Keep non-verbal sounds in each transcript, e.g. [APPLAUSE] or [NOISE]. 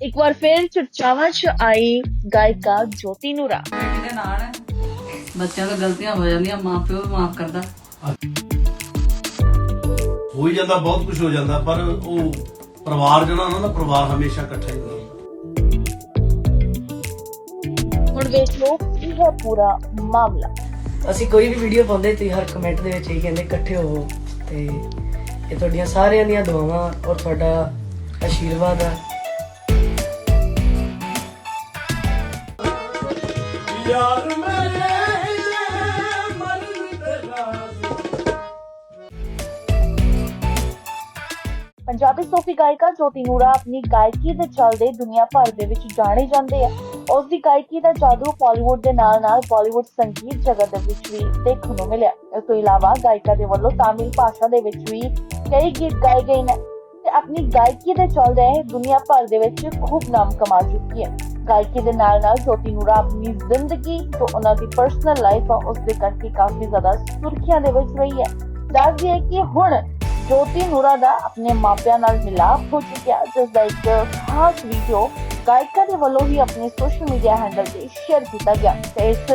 ਇੱਕ ਵਾਰ ਫਿਰ ਚਰਚਾਵਾਂ 'ਚ ਆਈ ਗਾਇਕਾ ਜੋਤੀ ਨੂਰਾ ਨਾਲ ਹੈ ਬੱਚਿਆਂ ਤੋਂ ਗਲਤੀਆਂ ਹੋ ਜਾਂਦੀਆਂ ਮਾਂ ਪਿਓ ਵੀ ਮਾਫ ਕਰਦਾ ਹੋ ਹੀ ਜਾਂਦਾ ਬਹੁਤ ਕੁਝ ਹੋ ਜਾਂਦਾ ਪਰ ਉਹ ਪਰਿਵਾਰ ਜਿਹੜਾ ਉਹਨਾਂ ਦਾ ਪਰਿਵਾਰ ਹਮੇਸ਼ਾ ਇਕੱਠਾ ਹੀ ਹੁੰਦਾ। ਹੁਣ ਵੇਖ ਲਓ ਕੀ ਹੈ ਪੂਰਾ ਮਾਮਲਾ। ਅਸੀਂ ਕੋਈ ਵੀ ਵੀਡੀਓ ਪਾਉਂਦੇ ਤੁਸੀਂ ਹਰ ਕਮੈਂਟ ਦੇ ਵਿੱਚ ਇਹ ਕਹਿੰਦੇ ਇਕੱਠੇ ਹੋਵੋ। ਤੇ ਇਹ ਤੁਹਾਡੀਆਂ ਸਾਰਿਆਂ ਦੀਆਂ ਦੁਆਵਾਂ ਔਰ ਤੁਹਾਡਾ ਆਸ਼ੀਰਵਾਦ ਆ। ਯਾਰ ਮੇਰੇ ਪੰਜਾਬੀ ਸੂਫੀ ਗਾਇਕਾ ਜੋਤੀ ਨੂਰਾ ਆਪਣੀ ਗਾਇਕੀ ਦੇ ਚੱਲਦੇ ਦੁਨੀਆ ਭਰ ਦੇ ਵਿੱਚ ਜਾਣੇ ਜਾਂਦੇ ਆ। ਉਸ ਦੀ ਗਾਇਕੀ ਦਾ ਜਾਦੂ ਬਾਲੀਵੁੱਡ ਦੇ ਨਾਲ-ਨਾਲ ਬਾਲੀਵੁੱਡ ਸੰਗੀਤ ਜਗਤ ਦੇ ਵਿੱਚ ਵੀ ਦੇਖਣ ਨੂੰ ਮਿਲਿਆ। ਇਸ ਤੋਂ ਇਲਾਵਾ ਗਾਇਕਾ ਦੇ ਵੱਲੋਂ ਤਾਮਿਲ ਭਾਸ਼ਾ ਦੇ ਵਿੱਚ ਵੀ ਕਈ ਗੀਤ ਗਾਏ ਗਏ ਨੇ ਤੇ ਆਪਣੀ ਗਾਇਕੀ ਦੇ ਚੱਲਦੇ ਦੁਨੀਆ ਭਰ ਦੇ ਵਿੱਚ ਖੂਬ ਨਾਮ ਕਮਾ ਚੁੱਕੀ ਹੈ। ਗਾਇਕੀ ਦੇ ਨਾਲ-ਨਾਲ ਜੋਤੀ ਨੂਰਾ ਆਪਣੀ ਜ਼ਿੰਦਗੀ ਜੋ ਉਹਨਾਂ ਦੀ ਪਰਸਨਲ ਲਾਈਫ ਆ, ਉਸ ਦੇ ਕਰਕੇ ਕਾਫੀ ਜ਼ਿਆਦਾ ਸੁਰਖੀਆਂ ਦੇ ਵਿੱਚ ਰਹੀ ਹੈ। ਦੱਸ ਦਈਏ ਕਿ ਹੁਣ ਜੋਤੀ ਨੂਰਾ ਦਾ ਆਪਣੇ ਮਾਪਿਆਂ ਨਾਲ ਮਿਲਾਪ ਹੋ ਚੁੱਕਿਆ, ਜਿਸ ਦਾ ਇੱਕ ਖਾਸ ਵੀਡੀਓ ਗਾਇਕਾ ਦੇ ਵੱਲੋਂ ਹੀ ਆਪਣੇ ਸੋਸ਼ਲ ਮੀਡੀਆ ਹੈਂਡਲ ਤੇ ਸ਼ੇਅਰ ਕੀਤਾ ਗਿਆ। ਤੇ ਇਸ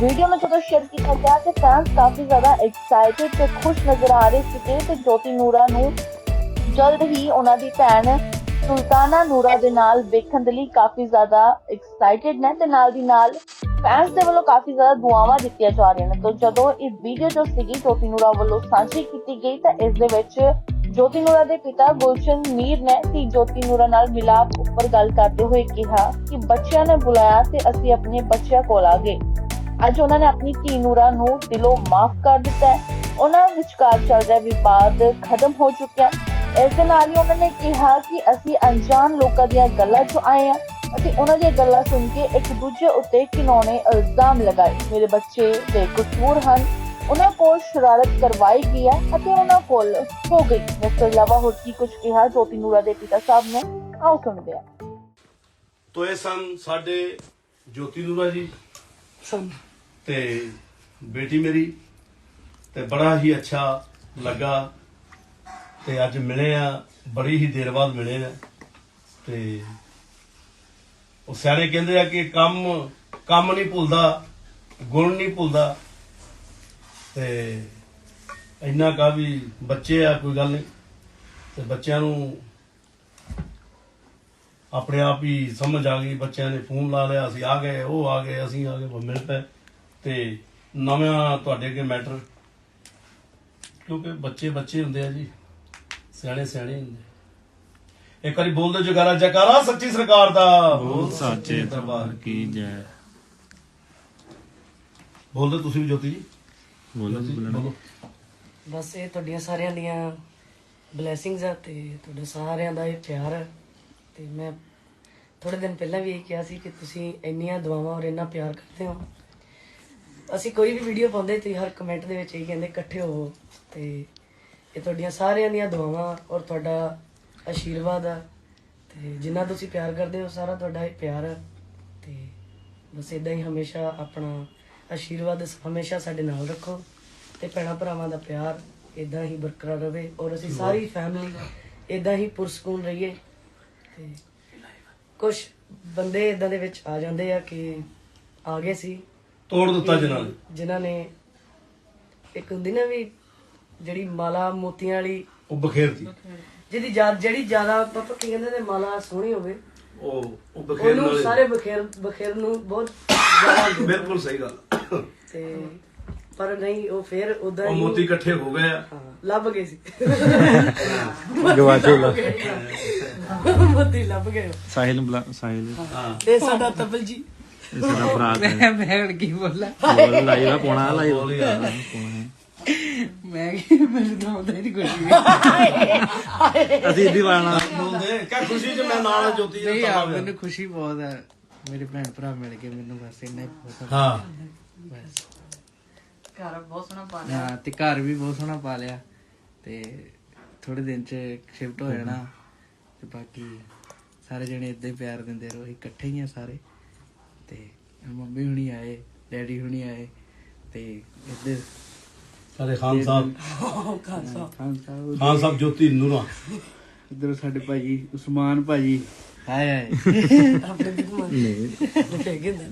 ਵੀਡੀਓ ਨੂੰ ਜਦੋਂ ਸ਼ੇਅਰ ਕੀਤਾ ਗਿਆ, ਤੇ ਫੈਨਸ ਕਾਫੀ ਜ਼ਿਆਦਾ ਐਕਸਾਈਟਿਡ ਤੇ ਖੁਸ਼ ਨਜ਼ਰ ਆ ਰਹੇ ਸੀ ਤੇ ਜੋਤੀ ਨੂਰਾ ਨੂੰ ਜਲਦ ਹੀ ਉਹਨਾਂ ਦੀ ਭੈਣ ਸੁਲਤਾਨਾ ਨੂਰਾ ਦੇ ਨਾਲ ਵੇਖਣ ਦੇ ਲਈ ਕਾਫੀ ਜ਼ਿਆਦਾ ਐਕਸਾਈਟਿਡ ਨੇ ਤੇ ਨਾਲ ਦੀ ਨਾਲ ਫੈਨਸ ਦੇ ਵੱਲੋਂ ਕਾਫੀ ਜ਼ਿਆਦਾ ਦੁਆਵਾਂ ਦਿੱਤੀਆਂ ਜਾ ਰਹੀਆਂ ਨੇ। ਤਾਂ ਜਦੋਂ ਇਹ ਵੀਡੀਓ ਜੋ ਸੀਗੀ ਜੋਤੀ ਨੂਰਾ ਵੱਲੋਂ ਸਾਂਝੀ ਕੀਤੀ ਗਈ ਤਾਂ ਇਸ ਦੇ ਵਿੱਚ ਜੋਤੀ ਨੂਰਾ ਦੇ ਪਿਤਾ ਗੁਲਸ਼ਨ ਮੀਰ ਨੇ ਧੀ ਜੋਤੀ ਨੂਰਾ ਨਾਲ ਮਿਲਾਪ ਉੱਪਰ ਗੱਲ ਕਰਦੇ ਹੋਏ ਕਿਹਾ ਕਿ ਬੱਚਿਆਂ ਨੇ ਬੁਲਾਇਆ ਤੇ ਅਸੀਂ ਆਪਣੇ ਬੱਚਿਆਂ ਕੋਲ ਆ ਗਏ। ਅੱਜ ਉਹਨਾਂ ਨੇ ਆਪਣੀ ਧੀ ਨੂਰਾ ਨੂੰ ਦਿਲੋਂ ਮਾਫ ਕਰ ਦਿੱਤਾ ਹੈ। ਉਹਨਾਂ ਵਿਚਕਾਰ ਚੱਲ ਰਿਹਾ ਵਿਵਾਦ ਖਤਮ ਹੋ ਚੁੱਕਿਆ ਇਸ ਦੇ ਨਾਲ ਹੀ ਉਹਨਾਂ ਨੇ ਕਿਹਾ ਕਿ ਅਸੀਂ ਅਣਜਾਣ ਲੋਕਾਂ ਦੀਆਂ ਗੱਲਾਂ 'ਚ ਆਏ ਹਾਂ। ਅਤੇ ਉਹਨਾਂ ਦੀਆਂ ਗੱਲਾਂ ਸੁਣ ਕੇ ਇੱਕ ਦੂਜੇ ਉੱਤੇ ਕਿਨੌਣੇ ਇਲਜ਼ਾਮ ਲਗਾਏ। ਮੇਰੇ ਬੱਚੇ ਦੇ ਕਸੂਰ ਹਨ। ਉਹਨਾਂ ਕੋਲ ਸ਼ਰਾਰਤ ਕਰਵਾਈ ਗਈ ਹੈ ਅਤੇ ਉਹਨਾਂ ਕੋਲ ਹੋ ਗਈ। ਇਸ ਤੋਂ ਇਲਾਵਾ ਹੋਰ ਕੀ ਕੁਝ ਕਿਹਾ ਜੋਤੀ ਨੂਰਾ ਦੇ ਪਿਤਾ ਸਾਹਿਬ ਨੇ? ਆਓ ਸੁਣਦੇ ਹਾਂ। ਤੋ ਇਹ ਸਨ ਸਾਡੇ ਜੋਤੀ ਨੂਰਾ ਜੀ। ਸਨ। ਤੇ ਬੇਟੀ ਮੇਰੀ। ਤੇ ਬੜਾ ਹੀ ਅੱਛਾ ਲੱਗਾ ਤੇ ਅੱਜ ਮਿਲੇ ਆ, ਬੜੀ ਹੀ ਦੇਰ ਬਾਅਦ ਮਿਲੇ ਆ ਤੇ ਉਹ ਸਾਰੇ ਕਹਿੰਦੇ ਆ ਕਿ ਕੰਮ ਕੰਮ ਨਹੀਂ ਭੁੱਲਦਾ, ਗੁਣ ਨਹੀਂ ਭੁੱਲਦਾ ਤੇ ਇੰਨਾ ਕਾ ਵੀ ਬੱਚੇ ਆ, ਕੋਈ ਗੱਲ ਨਹੀਂ ਤੇ ਬੱਚਿਆਂ ਨੂੰ ਆਪਣੇ ਆਪ ਹੀ ਸਮਝ ਆ ਗਈ, ਬੱਚਿਆਂ ਨੇ ਫੋਨ ਲਾ ਲਿਆ, ਅਸੀਂ ਆ ਗਏ, ਉਹ ਆ ਗਏ, ਅਸੀਂ ਆ ਗਏ, ਉਹ ਮਿਲ ਪਏ ਤੇ ਨਵਾਂ ਤੁਹਾਡੇ ਅੱਗੇ ਮੈਟਰ ਕਿਉਂਕਿ ਬੱਚੇ ਬੱਚੇ ਹੁੰਦੇ ਆ ਜੀ। ਸਿਆਣੇ ਸਿਆਣੇ ਹੁੰਦੇ। ਇੱਕ ਵਾਰੀ ਬੋਲਦੇ ਜਗਾਰਾ ਜਕਾਰਾ ਸੱਚੀ ਸਰਕਾਰ ਦਾ। ਬੋਲ ਸਾਚੇ ਦਰਬਾਰ ਕੀ ਜੈ। ਬੋਲਦੇ ਤੁਸੀਂ ਵੀ ਜੋਤੀ ਜੀ। ਬੋਲੋ ਬੋਲੋ। ਬਸ ਇਹ ਤੁਹਾਡੀਆਂ ਸਾਰਿਆਂ ਦੀਆਂ ਬਲੇਸਿੰਗਸ ਆ ਤੇ ਤੁਹਾਡੇ ਸਾਰਿਆਂ ਦਾ ਇਹ ਪਿਆਰ ਹੈ ਤੇ ਮੈਂ ਥੋੜੇ ਦਿਨ ਪਹਿਲਾਂ ਵੀ ਇਹ ਕਿਹਾ ਸੀ ਕਿ ਤੁਸੀਂ ਇੰਨੀਆਂ ਦੁਆਵਾਂ ਔਰ ਇੰਨਾ ਪਿਆਰ ਕਰਦੇ ਹੋ। ਅਸੀਂ ਕੋਈ ਵੀ ਵੀਡੀਓ ਪਾਉਂਦੇ ਤੁਸੀਂ ਹਰ ਕਮੈਂਟ ਦੇ ਵਿੱਚ ਇਹ ਕਹਿੰਦੇ ਇਕੱਠੇ ਹੋਵੋ ਤੇ ਇਹ ਤੁਹਾਡੀਆਂ ਸਾਰਿਆਂ ਦੀਆਂ ਦੁਆਵਾਂ ਔਰ ਤੁਹਾਡਾ ਆਸ਼ੀਰਵਾਦ ਆ। ਤੇ ਜਿੰਨਾ ਤੁਸੀਂ ਪਿਆਰ ਕਰਦੇ ਹੋ ਸਾਰਾ ਤੁਹਾਡਾ ਇਹ ਪਿਆਰ ਹੈ ਤੇ ਬਸ ਇਦਾਂ ਹੀ ਹਮੇਸ਼ਾ ਆਪਣਾ ਆਸ਼ੀਰਵਾਦ ਹਮੇਸ਼ਾ ਸਾਡੇ ਨਾਲ ਰੱਖੋ ਤੇ ਭੈਣਾਂ ਭਰਾਵਾਂ ਦਾ ਪਿਆਰ ਇਦਾਂ ਹੀ ਬਰਕਰਾਰ ਰਵੇ ਔਰ ਅਸੀਂ ਸਾਰੀ ਫੈਮਿਲੀ ਇਦਾਂ ਹੀ ਪੁਰਸਕੂਨ ਰਹੀਏ। ਤੇ ਕੁਝ ਬੰਦੇ ਇਦਾਂ ਦੇ ਵਿੱਚ ਆ ਜਾਂਦੇ ਆ ਕਿ ਆ ਗਏ ਸੀ। ਤੋੜ ਦਿੱਤਾ ਜਿਨ੍ਹਾਂ ਨੇ। ਜਿਨ੍ਹਾਂ ਨੇ ਇੱਕ ਹੁੰਦੀ ਨਾ ਵੀ ਜਿਹੜੀ ਮਾਲਾ ਮੋਤੀਆਂ ਵਾਲੀ ਉਹ ਬਖੇਰਤੀ ਜਿਹਦੀ ਜ਼ਿਆ- ਜਿਹੜੀ ਜ਼ਿਆਦਾ ਪਾਪਾ ਕੀ ਕਹਿੰਦੇ ਨੇ ਮਾਲਾ ਸੋਹਣੀ ਹੋਵੇ ਉਹ ਉਹ ਬਖੇਰਨ ਉਹਨੂੰ ਸਾਰੇ ਬਖੇਰ ਬਖੇਰ ਨੂੰ ਬਹੁਤ ਜ਼ਿਆਦਾ ਹੁੰਦੇ। ਬਿਲਕੁਲ ਸਹੀ ਗੱਲ ਤੇ ਪਰ ਨਹੀਂ ਉਹ ਫੇਰ ਉਦਾਂ ਉਹ ਹੀ ਮੋਤੀ ਇਕੱਠੇ ਹੋ ਗਏ ਆ। ਹਾਂ, ਲੱਭ ਗਏ ਸੀ। ਗਵਾਚੋ ਲਾ ਮੋਤੀ ਲੱਭ ਗਏ। ਸਾਹਿਲ ਨੂੰ ਬੁਲਾ ਸਾਹਿਲ। ਹਾਂ। ਤੇ ਸਾਡਾ ਤਬਲ ਜੀ। ਇਹ ਸਾਡਾ ਭਰਾ ਹੈ ਮੈਂ ਮੈਂ ਕੀ ਬੋਲਾਂ? ਬੋਲ ਲਾਈਵ ਆ ਪੋਣਾ ਲਾਈਵ ਬੋਲ ਯਾਰ। ਮੈਂ ਕੀ ਮੈਨੂੰ ਤਾਂ ਆਉਂਦਾ ਹੀ ਨਹੀਂ ਕੁਝ ਵੀ ਅਸੀਂ ਇੱਦੀ ਵਾਲਣਾ ਬੋਲਦੇ ਕਿਆ ਖੁਸ਼ੀ ਚ ਮੈਂ ਨਾਲ ਜੋਤੀ ਜੀ ਨਹੀਂ ਤਾਂ ਮੈਨੂੰ ਖੁਸ਼ੀ ਬਹੁਤ ਹੈ ਮੇਰੇ ਭੈਣ ਭਰਾ ਮਿਲ ਕੇ ਮੈਨੂੰ ਬਸ ਇੰਨਾ ਹੀ ਬਹੁਤ। ਹਾਂ। ਬਸ। ਘਰ ਬਹੁਤ ਸੋਹਣਾ ਪਾ ਲਿਆ। ਹਾਂ ਤੇ ਘਰ ਵੀ ਬਹੁਤ ਸੋਹਣਾ ਪਾ ਲਿਆ। ਤੇ ਥੋੜੇ ਦਿਨ ਚ ਸ਼ਿਫਟ ਹੋ ਜਾਣਾ। ਤੇ ਬਾਕੀ ਸਾਰੇ ਜਣੇ ਇਦਾਂ ਹੀ ਪਿਆਰ ਦਿੰਦੇ ਰਹੋ। ਇਕੱਠੇ ਹੀ ਆ ਸਾਰੇ। ਤੇ ਮੰਮੀ ਹੁਣੀ ਆਏ ਡੈਡੀ ਹੁਣੀ ਆਏ। ਤੇ ਇੱਧਰ ਸਾਡੇ ਖਾਨ ਸਾਹਿਬ। ਖਾਨ ਸਾਹਿਬ। ਖਾਨ ਸਾਹਿਬ ਜੋਤੀ ਨੂਰਾ। ਇੱਧਰ ਸਾਡੇ ਭਾਜੀ ਉਸਮਾਨ ਭਾਜੀ। ਹਾਏ ਹਾਏ। ਆਪਣੇ ਦੀ ਕਮਾਨ ਨਹੀਂ। ਨੇ।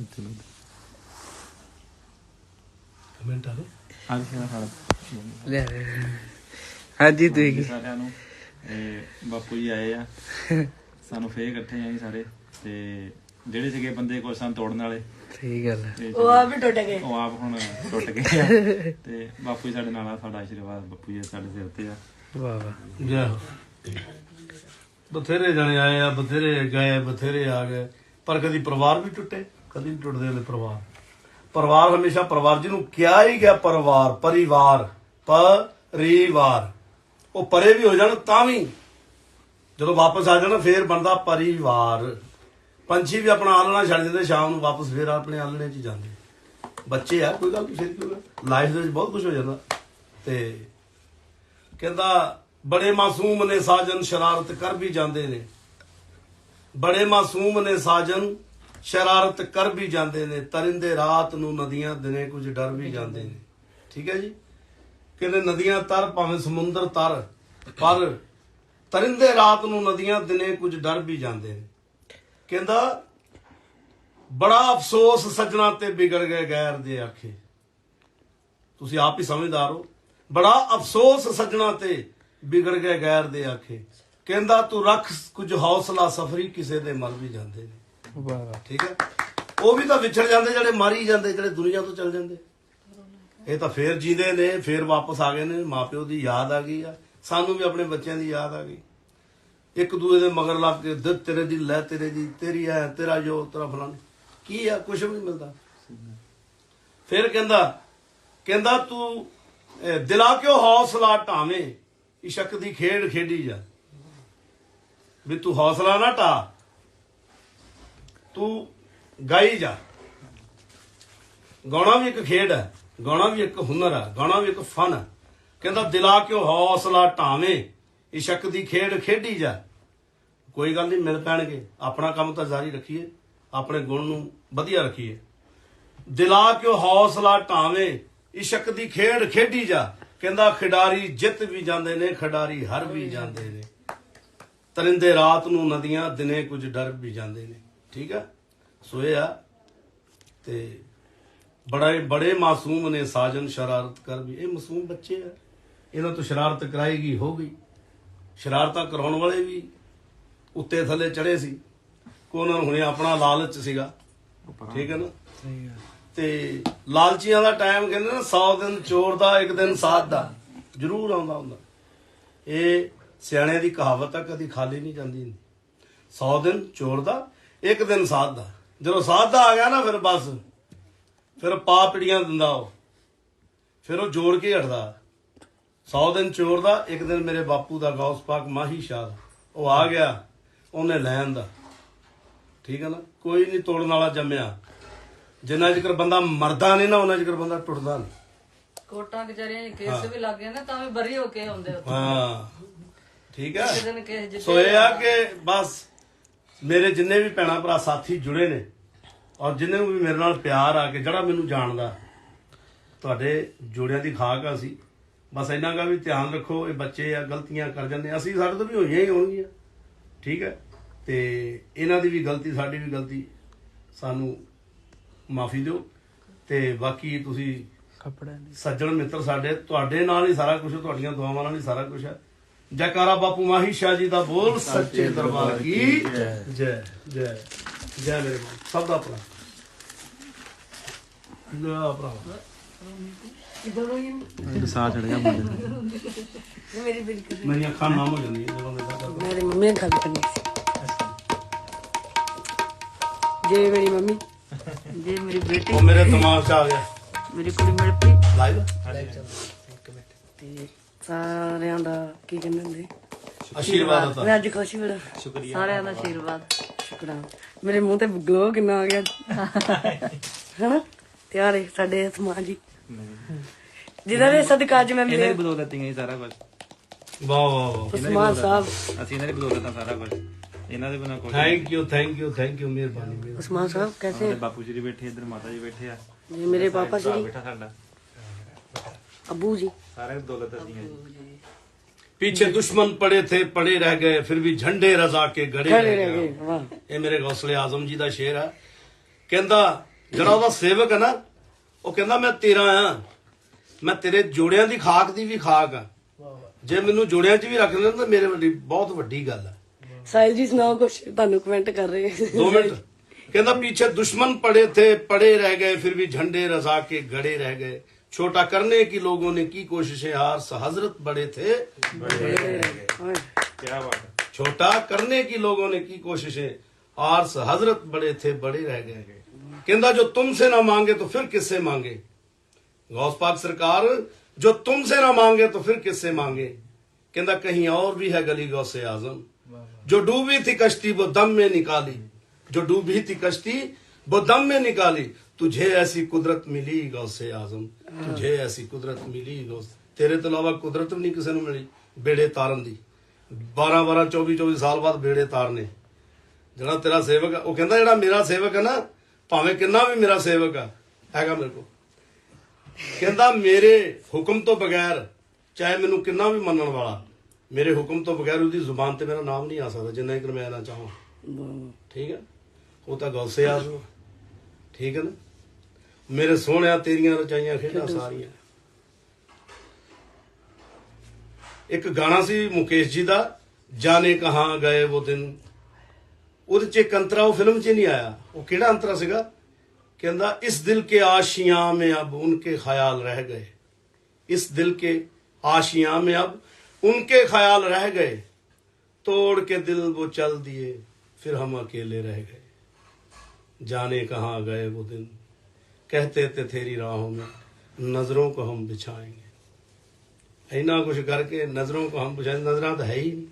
ਕਮੈਂਟ ਆ ਗਏ ਆ ਗਿਆ ਸਾਡਾ ਲੈ ਹਾਂਜੀ ਤੁਸੀਂ ਸਾਰਿਆਂ ਨੂੰ। ਇਹ ਬਾਪੂ ਜੀ ਆਏ ਆ। [LAUGHS] ਸਾਨੂੰ ਫੇਰ ਇਕੱਠੇ ਆਂ ਜੀ ਸਾਰੇ। ਤੇ ਜਿਹੜੇ ਸੀਗੇ ਬੰਦੇ ਕੋਲ ਸਨ ਤੋੜਨ ਵਾਲੇ। ਸਹੀ ਗੱਲ ਹੈ। ਤੇ ਉਹ ਆ ਵੀ ਟੁੱਟ ਗਏ। ਉਹ ਆਪ ਹੁਣ ਟੁੱਟ ਗਏ ਆ। [LAUGHS] ਤੇ ਬਾਪੂ ਜੀ ਸਾਡੇ ਨਾਲ ਆ ਸਾਡਾ ਆਸ਼ੀਰਵਾਦ ਬਾਪੂ ਜੀ ਸਾਡੇ ਸਿਰ ਤੇ ਆ। ਵਾਹ ਵਾਹ। ਜੈ। ਬਥੇਰੇ ਜਣੇ ਆਏ ਆ ਬਥੇਰੇ ਗਏ ਬਥੇਰੇ ਆ ਗਏ। ਪਰ ਕਦੀ ਪਰਿਵਾਰ ਵੀ ਟੁੱਟੇ ਕਦੀ ਨਹੀਂ ਟੁੱਟਦੇ ਨੇ ਪਰਿਵਾਰ। ਪਰਿਵਾਰ ਹਮੇਸ਼ਾ ਪਰਿਵਾਰ ਜਿਹਨੂੰ ਕਿਹਾ ਹੀ ਗਿਆ ਪਰਿਵਾਰ ਪਰਿਵਾਰ ਪਰਿਵਾਰ। ਉਹ ਪਰੇ ਵੀ ਹੋ ਜਾਣ ਤਾਂ ਵੀ। ਜਦੋਂ ਵਾਪਸ ਆ ਜਾਣ ਫੇਰ ਬਣਦਾ ਪਰਿਵਾਰ। ਪੰਛੀ ਵੀ ਆਪਣਾ ਆਲਣਾ ਛੱਡ ਦਿੰਦੇ, ਸ਼ਾਮ ਨੂੰ ਵਾਪਸ ਫੇਰ ਆਪਣੇ ਆਲਣੇ 'ਚ ਜਾਂਦੇ। ਬੱਚੇ ਆ, ਕੋਈ ਗੱਲ ਨਹੀਂ ਫਿਰ ਕਿਉਂ ਲਾਈਫ ਦੇ ਵਿੱਚ ਬਹੁਤ ਕੁਝ ਹੋ ਜਾਂਦਾ। ਤੇ ਕਹਿੰਦਾ, ਬੜੇ ਮਾਸੂਮ ਨੇ ਸਾਜਨ, ਸ਼ਰਾਰਤ ਕਰ ਵੀ ਜਾਂਦੇ ਨੇ। ਬੜੇ ਮਾਸੂਮ ਨੇ ਸਾਜਨ, ਸ਼ਰਾਰਤ ਕਰ ਵੀ ਜਾਂਦੇ ਨੇ। ਤਰਿੰਦੇ ਰਾਤ ਨੂੰ ਨਦੀਆਂ ਦਿਨੇ ਕੁਝ ਡਰ ਵੀ ਜਾਂਦੇ ਨੇ। ਠੀਕ ਹੈ ਜੀ? ਕਹਿੰਦੇ, ਨਦੀਆਂ ਤਰ ਭਾਵੇਂ ਸਮੁੰਦਰ ਤਰ, ਪਰ ਤਰਿੰਦੇ ਰਾਤ ਨੂੰ ਨਦੀਆਂ ਦਿਨੇ ਕੁਝ ਡਰ ਵੀ ਜਾਂਦੇ ਨੇ। ਕਹਿੰਦਾ ਬੜਾ ਅਫਸੋਸ ਸੱਜਣਾ ਤੇ ਵਿਗੜ ਗਏ ਗੈਰ ਦੇ ਆਖੇ। ਤੁਸੀਂ ਆਪ ਹੀ ਸਮਝਦਾਰ ਹੋ। ਬੜਾ ਅਫਸੋਸ ਸੱਜਣਾ ਤੇ ਵਿਗੜ ਗਏ ਗੈਰ ਦੇ ਆਖੇ। ਕਹਿੰਦਾ ਤੂੰ ਰੱਖ ਕੁਝ ਹੌਸਲਾ ਸਫਰੀ ਕਿਸੇ ਦੇ ਮਰ ਵੀ ਜਾਂਦੇ ਨੇ। ਵਾਹ। ਠੀਕ ਹੈ? ਉਹ ਵੀ ਤਾਂ ਵਿਛੜ ਜਾਂਦੇ ਜਿਹੜੇ ਮਾਰੀ ਜਾਂਦੇ ਜਿਹੜੇ ਦੁਨੀਆ ਤੋਂ ਚਲ ਜਾਂਦੇ। ਇਹ ਤਾਂ ਫੇਰ ਜੀਂਦੇ ਨੇ ਫੇਰ ਵਾਪਸ ਆ ਗਏ ਨੇ। ਮਾਪਿਓ ਦੀ ਯਾਦ ਆ ਗਈ ਆ। ਸਾਨੂੰ ਵੀ ਆਪਣੇ ਬੱਚਿਆਂ ਦੀ ਯਾਦ ਆ ਗਈ। ਇੱਕ ਦੂਏ ਦੇ ਮਗਰ ਲੱਗ ਕੇ ਦਿੱਤ ਤੇਰੇ ਦੀ ਲੈ ਤੇਰੇ ਦੀ ਤੇਰੀ ਹੈ ਤੇਰਾ ਜੋ ਤੇਰਾ ਫਲਾਣ। ਕੀ ਆ? ਕੁਝ ਵੀ ਨਹੀਂ ਮਿਲਦਾ। ਫਿਰ ਕਹਿੰਦਾ ਕਹਿੰਦਾ ਤੂੰ ਅਹ, ਦਿਲਾ ਕਿਉਂ ਹੌਸਲਾ ਢਾਵੇਂ ਇਸ਼ਕ ਦੀ ਖੇਡ ਖੇਡੀ ਜਾ। ਵੀ ਤੂੰ ਹੌਸਲਾ ਨਾ ਢਾ। ਤੂੰ ਗਾਈ ਜਾ। ਗਾਉਣਾ ਵੀ ਇੱਕ ਖੇਡ ਹੈ ਗਾਉਣਾ ਵੀ ਇੱਕ ਹੁਨਰ ਹੈ ਗਾਉਣਾ ਵੀ ਇੱਕ ਫਨ ਹੈ। ਕਹਿੰਦਾ ਦਿਲਾ ਕਿਉਂ ਹੌਸਲਾ ਢਾਵੇਂ ਇਸ਼ਕ ਦੀ ਖੇਡ ਖੇਡੀ ਜਾ। ਕੋਈ ਗੱਲ ਨਹੀਂ, ਮਿਲ ਪੈਣਗੇ। ਆਪਣਾ ਕੰਮ ਤਾਂ ਜਾਰੀ ਰੱਖੀਏ। ਆਪਣੇ ਗੁਣ ਨੂੰ ਵਧੀਆ ਰੱਖੀਏ। ਦਿਲਾ ਕਿਉਂ ਹੌਸਲਾ ਢਾਵੇਂ ਇਸ਼ਕ ਦੀ ਖੇਡ ਖੇਡੀ ਜਾ। ਕਹਿੰਦਾ ਖਿਡਾਰੀ ਜਿੱਤ ਵੀ ਜਾਂਦੇ ਨੇ, ਖਿਡਾਰੀ ਹਰ ਵੀ ਜਾਂਦੇ ਨੇ। ਤਰਿੰਦੇ ਰਾਤ ਨੂੰ ਨਦੀਆਂ, ਦਿਨੇ ਕੁਝ ਡਰ ਵੀ ਜਾਂਦੇ ਨੇ। ਠੀਕ ਆ? ਸੋ ਇਹ ਆ। ਤੇ ਬੜੇ ਬੜੇ ਮਾਸੂਮ ਨੇ ਸਾਜਨ ਸ਼ਰਾਰਤ ਕਰ ਵੀ। ਇਹ ਮਾਸੂਮ ਬੱਚੇ ਆ। ਇਹਨਾਂ ਤੋਂ ਸ਼ਰਾਰਤ ਕਰਾਏਗੀ ਹੋ ਗਈ। ਸ਼ਰਾਰਤਾਂ ਕਰਾਉਣ ਵਾਲੇ ਵੀ ਉੱਤੇ ਥੱਲੇ ਚੜੇ ਸੀ। ਕੋ ਉਹਨਾਂ ਨੂੰ ਹੁਣੇ ਆਪਣਾ ਲਾਲਚ ਸੀਗਾ। ਠੀਕ ਹੈ ਨਾ? ਸਹੀ ਤੇ ਲਾਲਚੀਆਂ ਦਾ ਟਾਈਮ ਕਹਿੰਦੇ ਨਾ 100 ਦਿਨ ਚੋਰ ਦਾ ਇੱਕ ਦਿਨ ਸਾਧ ਦਾ। ਜ਼ਰੂਰ ਆਉਂਦਾ ਹੁੰਦਾ। ਇਹ ਸਿਆਣਿਆਂ ਦੀ ਕਹਾਵਤ ਆ ਕਦੀ ਖਾਲੀ ਨਹੀਂ ਜਾਂਦੀ 100 ਦਿਨ ਚੋਰ ਦਾ ਇੱਕ ਦਿਨ ਸਾਧ ਦਾ। ਜਦੋਂ ਸਾਧ ਦਾ ਆ ਗਿਆ ਨਾ ਫਿਰ ਬਸ। ਫਿਰ ਪਾ ਪਿੜੀਆਂ ਦਿੰਦਾ ਉਹ। ਫਿਰ ਉਹ ਜੋੜ ਕੇ ਹਟਦਾ। 100 ਦਿਨ ਚੋਰ ਦਾ ਇੱਕ ਦਿਨ ਮੇਰੇ ਬਾਪੂ ਦਾ ਗੌਸ ਪਾਕ ਮਾਹੀ ਸ਼ਾਹ। ਉਹ ਆ ਗਿਆ। ਉਹਨੇ ਲੈਣ ਦਾ ਠੀਕ ਹੈ ਨਾ? ਕੋਈ ਨਹੀਂ ਤੋੜਨ ਵਾਲਾ ਜੰਮਿਆ। ਜਿੰਨਾ ਚਿਰ ਬੰਦਾ ਮਰਦਾ ਨਹੀਂ ਨਾ ਉਹਨਾਂ ਚਿਰ ਬੰਦਾ ਟੁੱਟਦਾ ਨਹੀਂ। ਕੋਟਾਂ ਕਚਰੀਆਂ ਕੇਸ ਵੀ ਲੱਗ ਨਾ ਤਾਂ ਵੀ ਬਰੀ ਹੋ ਕੇ ਆਉਂਦੇ ਉੱਥੇ। ਹਾਂ। ਠੀਕ ਹੈ ਕਿਸੇ ਦਿਨ ਕੇਸ ਜਿੱਤੇ ਸੋ ਇਹ ਆ ਕਿ ਬਸ ਮੇਰੇ ਜਿੰਨੇ ਵੀ ਭੈਣਾ ਭਰਾ ਸਾਥੀ ਜੁੜੇ ਨੇ ਔਰ ਜਿੰਨੇ ਨੂੰ ਵੀ ਮੇਰੇ ਨਾਲ ਪਿਆਰ ਆ ਕੇ ਜਿਹੜਾ ਮੈਨੂੰ ਜਾਣਦਾ ਤੁਹਾਡੇ ਜੋੜਿਆਂ ਦੀ ਖਾਕ ਆ ਸੀ ਬਸ ਇੰਨਾ ਗਾ ਵੀ ਧਿਆਨ ਰੱਖੋ ਇਹ ਬੱਚੇ ਆ ਗਲਤੀਆਂ ਕਰ ਜਾਂਦੇ ਅਸੀਂ ਸਾਡੇ ਤੋਂ ਵੀ ਹੋਈਆਂ ਹੀ ਹੋਣਗੀਆਂ। ਠੀਕ ਹੈ ਤੇ ਇਹਨਾਂ ਦੀ ਵੀ ਗਲਤੀ ਸਾਡੀ ਵੀ ਗਲਤੀ ਸਾਨੂੰ ਮਾਫੀ ਦਿਓ। ਤੇ ਬਾਕੀ ਤੁਸੀਂ ਕੱਪੜਾ ਨਹੀਂ ਸੱਜਣ ਮਿੱਤਰ ਸਾਡੇ ਤੁਹਾਡੇ ਨਾਲ ਹੀ ਸਾਰਾ ਕੁਝ ਤੁਹਾਡੀਆਂ ਦੁਆਵਾਂ ਨਾਲ ਹੀ ਸਾਰਾ ਕੁਝ ਹੈ। ਜੈਕਾਰਾ ਬਾਪੂ ਮਾਹੀ ਸ਼ਾਹ ਜੀ ਦਾ ਬੋਲ ਸੱਚੇ ਦਰਬਾਰ ਕੀ? ਜੈ। ਜੈ ਜੈ ਜੈ ਮੇਰੇ ਬਾਪ, ਸਭ ਦਾ ਭਲਾ। ਲੈ ਭਰਾ। ਇਧਰੋਂ ਹੀ। ਸਾਹ ਚੜ ਗਿਆ ਮੁੰਡੇ ਨੂੰ। ਮੇਰੀ ਬਿਲਕੁਲ ਮੇਰੀਆਂ ਅੱਖਾਂ ਨਾਮ ਹੋ ਜਾਂਦੀਆਂ ਜਦੋਂ ਮੈਂ ਮੇਰੀ ਮੰਮੀ ਨਾਲ ਗੱਲ ਕਰਨੀ ਸੀ। ਜੇ ਮੇਰੀ ਮੰਮੀ। ਜੇ ਮੇਰੀ ਬੇਟੀ। ਉਹ ਮੇਰੇ ਦਿਮਾਗ 'ਚ ਆ ਗਿਆ। ਮੇਰੀ ਕੁੜੀ ਮਿਲ ਪਈ। ਲਾਈਵ ਤੇ ਸਾਰਿਆਂ ਦਾ ਕੀ ਕਹਿੰਦੇ ਹੁੰਦੇ? ਆਸ਼ੀਰਵਾਦ ਦਾ ਮੈਂ ਅੱਜ ਖੁਸ਼ੀ ਬੜਾ ਸਾਰਿਆਂ ਦਾ ਆਸ਼ੀਰਵਾਦ। ਸ਼ੁਕਰਾਨ ਮੇਰੇ ਮੂੰਹ ਤੇ ਗਲੋ ਕਿੰਨਾ ਆ ਗਿਆ। ਹਨਾ? ਤੇ ਦੇਖ ਸਾਡੇ ਸਮਾਜ ਜੀ ਜਿਹਦਾ ਦੇ ਸਦਕਾ ਅੱਜ ਮੈਂ ਇਹਨਾਂ ਮਿਲੇ ਦੀ ਬਦੌਲਤ ਹੀ ਹੈ ਸਾਰਾ ਕੁਝ। ਵਾਹ ਵਾਹ ਵਾਹ। ਉਸਮਾਨ ਸਾਹਿਬ। ਅਸੀਂ ਇਹਨਾਂ ਦੀ ਬਦੌਲਤ ਆ ਸਾਰਾ ਕੁਝ। ਇਹਨਾਂ ਦੇ ਬਿਨਾਂ ਕੁਝ thank you thank you thank you ਮਿਹਰਬਾਨੀ ਮਿਹਰਬਾਨੀ। ਉਸਮਾਨ ਸਾਹਿਬ कैसे ਸਾਡੇ ਬਾਪੂ ਜੀ ਬੈਠੇ ਇੱਧਰ ਮਾਤਾ ਜੀ ਬੈਠੇ ਆ ये मेरे पापा ਭਰਾ जी ਬੈਠਾ ਸਾਡਾ अबू जी ਸਾਰੇ ਬਦੌਲਤ ਅਸੀਂ ਹਾਂ ਜੀ पीछे दुश्मन पड़े थे पड़े रह गए फिर भी झंडे रजा के गड़े ਖੜੇ रह ਰਹਿ ਗਏ गए ਵਾਹ ਇਹ ਮੇਰੇ ਗੌਸਲੇ ਆਜ਼ਮ ਜੀ ਦਾ ਸ਼ੇਰ ਹੈ ਕਹਿੰਦਾ ਜਿਹੜਾ ਉਹਦਾ ਸੇਵਕ ਹੈ ਨਾ ਉਹ ਕਹਿੰਦਾ ਮੈਂ ਤੇਰਾ ਆ ਮੈਂ ਤੇਰੇ ਜੋੜਿਆਂ ਦੀ ਖਾਕ ਦੀ ਵੀ ਖਾਕ ਆ ਜੇ ਮੈਨੂੰ ਜੋੜਿਆਂ 'ਚ ਵੀ ਰੱਖ ਲੈਣ ਤਾਂ ਮੇਰੇ ਵੱਡੀ ਬਹੁਤ ਵੱਡੀ ਗੱਲ ਹੈ ਸਾਹਿਲ ਜੀ ਸੁਣਾਓ ਕੁਛ ਤੁਹਾਨੂੰ ਕਮੈਂਟ ਕਰ ਰਹੇ दो मिनट कहता पीछे दुश्मन पड़े थे पड़े रह गए फिर भी झंडे रजा के गड़े रह गए छोटा करने की लोगों ने की कोशिशें हार हजरत बड़े थे ਕੀ ਬਾਤ ਹੈ छोटा करने की लोगों ने की कोशिशें आर हजरत बड़े थे बड़े रह गए कहता जो तुमसे ना मांगे तो फिर किससे मांगे गौस पाक सरकार जो तुमसे ना मांगे तो फिर किससे मांगे कहता कहीं और भी है गली गौसे आजम जो डूबी थी कश्ती वो दम में निकाली जो डूबी थी कश्ती वो दम में निकाली तुझे ऐसी कुदरत मिली गौसे आजम तुझे ऐसी कुदरत मिली गौस तेरे तो इलावा कुदरत भी नहीं किसी ਨੂੰ ਮਿਲੀ ਬੇੜੇ ਤਾਰਨ ਦੀ 12 12 24 24 ਸਾਲ ਬਾਅਦ ਬੇੜੇ ਤਾਰਨੇ ਜਿਹੜਾ ਤੇਰਾ ਸੇਵਕ ਆ, ਉਹ ਕਹਿੰਦਾ ਜਿਹੜਾ ਮੇਰਾ ਸੇਵਕ ਹੈ ਨਾ ਭਾਵੇਂ ਕਿੰਨਾ ਵੀ ਮੇਰਾ ਸੇਵਕ ਆ ਹੈਗਾ ਮੇਰੇ ਕੋਲ ਕਹਿੰਦਾ ਮੇਰੇ ਹੁਕਮ ਤੋਂ ਬਗੈਰ ਚਾਹੇ ਮੈਨੂੰ ਕਿੰਨਾ ਵੀ ਮੰਨਣ ਵਾਲਾ ਮੇਰੇ ਹੁਕਮ ਤੋਂ ਬਗੈਰ ਉਹਦੀ ਜ਼ੁਬਾਨ ਤੇ ਮੇਰਾ ਨਾਮ ਨਹੀਂ ਆ ਸਕਦਾ ਜਿੰਨਾ ਕਿ ਮੈਂ ਨਾ ਚਾਹਾਂ। ਠੀਕ ਹੈ? ਉਹ ਤਾਂ ਗੌਸੇ ਆ ਠੀਕ ਹੈ ਨਾ? ਮੇਰੇ ਸੋਹਣਿਆ ਤੇਰੀਆਂ ਰਚਾਈਆਂ ਖੇਡਾਂ ਸਾਰੀਆਂ। ਇੱਕ ਗਾਣਾ ਸੀ ਮੁਕੇਸ਼ ਜੀ ਦਾ ਜਾਣੇ ਕਹਾ ਗਏ ਉਹ ਦਿਨ। ਉਹਦੇ ਚ ਕੰਤਰਾ ਉਹ ਫਿਲਮ 'ਚ ਨਹੀਂ ਆਇਆ। ਉਹ ਕਿਹੜਾ ਅੰਤਰਾ ਸੀਗਾ? ਕਹਿੰਦਾ ਇਸ ਦਿਲ ਕੇ ਆਸ਼ੀਆਂ ਮੇ ਅਬ ਉਨਕੇ ਖਿਆਲ ਰਹਿ ਗਏ। ਇਸ ਦਿਲ ਕੇ ਆਸ਼ੀਆਂ ਮੇ ਅਬ उनके ख्याल रह गए तोड़ के दिल वो चल दिए फिर हम अकेले रह गए जाने कहाँ गए वो दिन कहते थे तेरी राहों में नजरों को हम बिछाएंगे ਇੰਨਾ ਕੁਝ ਕਰਕੇ ਨਜ਼ਰੋਂ ਕੋ ਹਮ ਬਿਛਾਏ ਨਜ਼ਰਾਂ ਤਾਂ ਹੈ ਹੀ ਨਹੀਂ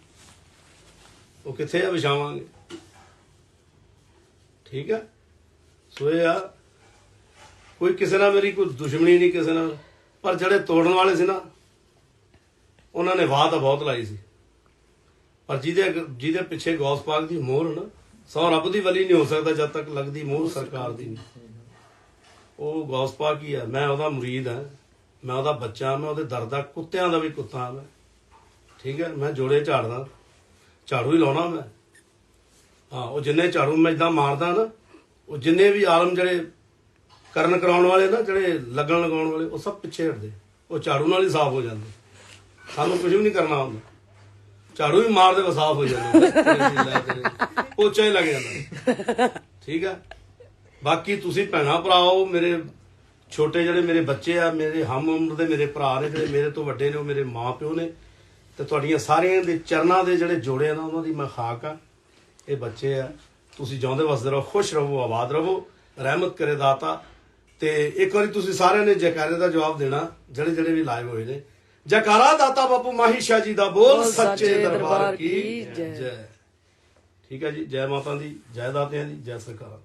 ਉਹ ਕਿੱਥੇ ਆ ਵਿਛਾਵਾਂਗੇ ਠੀਕ ਹੈ ਸੋ ਇਹ ਆ ਕੋਈ ਕਿਸੇ ਨਾਲ ਮੇਰੀ ਕੋਈ ਦੁਸ਼ਮਣੀ ਨਹੀਂ ਕਿਸੇ ਨਾਲ ਪਰ ਜਿਹੜੇ ਤੋੜਨ ਵਾਲੇ ਸੀ ਨਾ ਉਹਨਾਂ ਨੇ ਵਾਹ ਤਾਂ ਬਹੁਤ ਲਾਈ ਸੀ। ਪਰ ਜਿਹਦੇ ਜਿਹਦੇ ਪਿੱਛੇ ਗੌਸ ਪਾਕ ਦੀ ਮੋਹਰ ਨਾ, ਸੌ ਰੱਬ ਦੀ ਵਲੀ ਨਹੀਂ ਹੋ ਸਕਦਾ ਜਦ ਤੱਕ ਲੱਗਦੀ ਮੋਹਰ ਸਰਕਾਰ ਦੀ ਨਹੀਂ। ਉਹ ਗੌਸ ਪਾਕ ਹੀ ਆ? ਮੈਂ ਉਹਦਾ ਮੁਰੀਦ ਹਾਂ, ਮੈਂ ਉਹਦਾ ਬੱਚਾ ਮੈਂ ਉਹਦੇ ਦਰ ਦਾ ਕੁੱਤਿਆਂ ਦਾ ਵੀ ਕੁੱਤਾ ਮੈਂ। ਠੀਕ ਹੈ, ਮੈਂ ਜੋੜੇ ਝਾੜਦਾ, ਝਾੜੂ ਹੀ ਲਾਉਣਾ ਮੈਂ। ਹਾਂ, ਉਹ ਜਿੰਨੇ ਝਾੜੂ ਮੈਂ ਇਦਾਂ ਮਾਰਦਾ ਨਾ, ਉਹ ਜਿੰਨੇ ਵੀ ਆਲਮ ਜਿਹੜੇ ਕਰਨ ਕਰਾਉਣ ਵਾਲੇ ਨਾ, ਜਿਹੜੇ ਲੱਗਣ ਲਗਾਉਣ ਵਾਲੇ, ਉਹ ਸਭ ਪਿੱਛੇ ਹਟਦੇ। ਉਹ ਝਾੜੂ ਨਾਲ ਹੀ ਸਾਫ਼ ਹੋ ਜਾਂਦੇ। ਸਾਨੂੰ ਕੁਝ ਵੀ ਨਹੀਂ ਕਰਨਾ ਹੁੰਦਾ। ਝਾੜੂ ਹੀ ਮਾਰਦੇ ਵਾ ਸਾਫ਼ ਹੋ ਜਾਂਦੇ। [LAUGHS] ਪੋਚਾ ਹੀ ਲੱਗ ਜਾਂਦਾ। ਠੀਕ ਹੈ ਬਾਕੀ ਤੁਸੀਂ ਭੈਣਾ ਭਰਾਓ ਮੇਰੇ ਛੋਟੇ ਜਿਹੜੇ ਮੇਰੇ ਬੱਚੇ ਆ ਮੇਰੇ ਹਮ ਉਮਰ ਦੇ ਮੇਰੇ ਭਰਾ ਨੇ ਜਿਹੜੇ ਮੇਰੇ ਤੋਂ ਵੱਡੇ ਨੇ ਉਹ ਮੇਰੇ ਮਾਂ ਪਿਓ ਨੇ ਤੇ ਤੁਹਾਡੀਆਂ ਸਾਰਿਆਂ ਦੇ ਚਰਨਾਂ ਦੇ ਜਿਹੜੇ ਜੋੜੇ ਆ ਨਾ ਉਹਨਾਂ ਦੀ ਮੈਂ ਖਾਕ ਆ। ਇਹ ਬੱਚੇ ਆ। ਤੁਸੀਂ ਜਿਉਂਦੇ ਵਸਦੇ ਰਹੋ ਖੁਸ਼ ਰਹੋ ਆਬਾਦ ਰਹੋ ਰਹਿਮਤ ਕਰੇ ਦਾਤਾ। ਤੇ ਇੱਕ ਵਾਰੀ ਤੁਸੀਂ ਸਾਰਿਆਂ ਨੇ ਜੈਕਾਰੇ ਦਾ ਜਵਾਬ ਦੇਣਾ ਜਿਹੜੇ ਜਿਹੜੇ ਵੀ ਲਾਈਵ ਹੋਏ ਨੇ। ਜੈਕਾਰਾ ਦਾਤਾ ਬਾਪੂ ਮਾਹੀ ਸ਼ਾਹ ਜੀ ਦਾ ਬੋਲ ਸੱਚੇ ਦਰਬਾਰ ਕੀ ਜੈ। ਠੀਕ ਹੈ ਜੀ ਜੈ ਮਾਤਾ ਦੀ ਜੈ ਦਾਤਿਆਂ ਦੀ ਜੈ ਸਰਕਾਰਾਂ।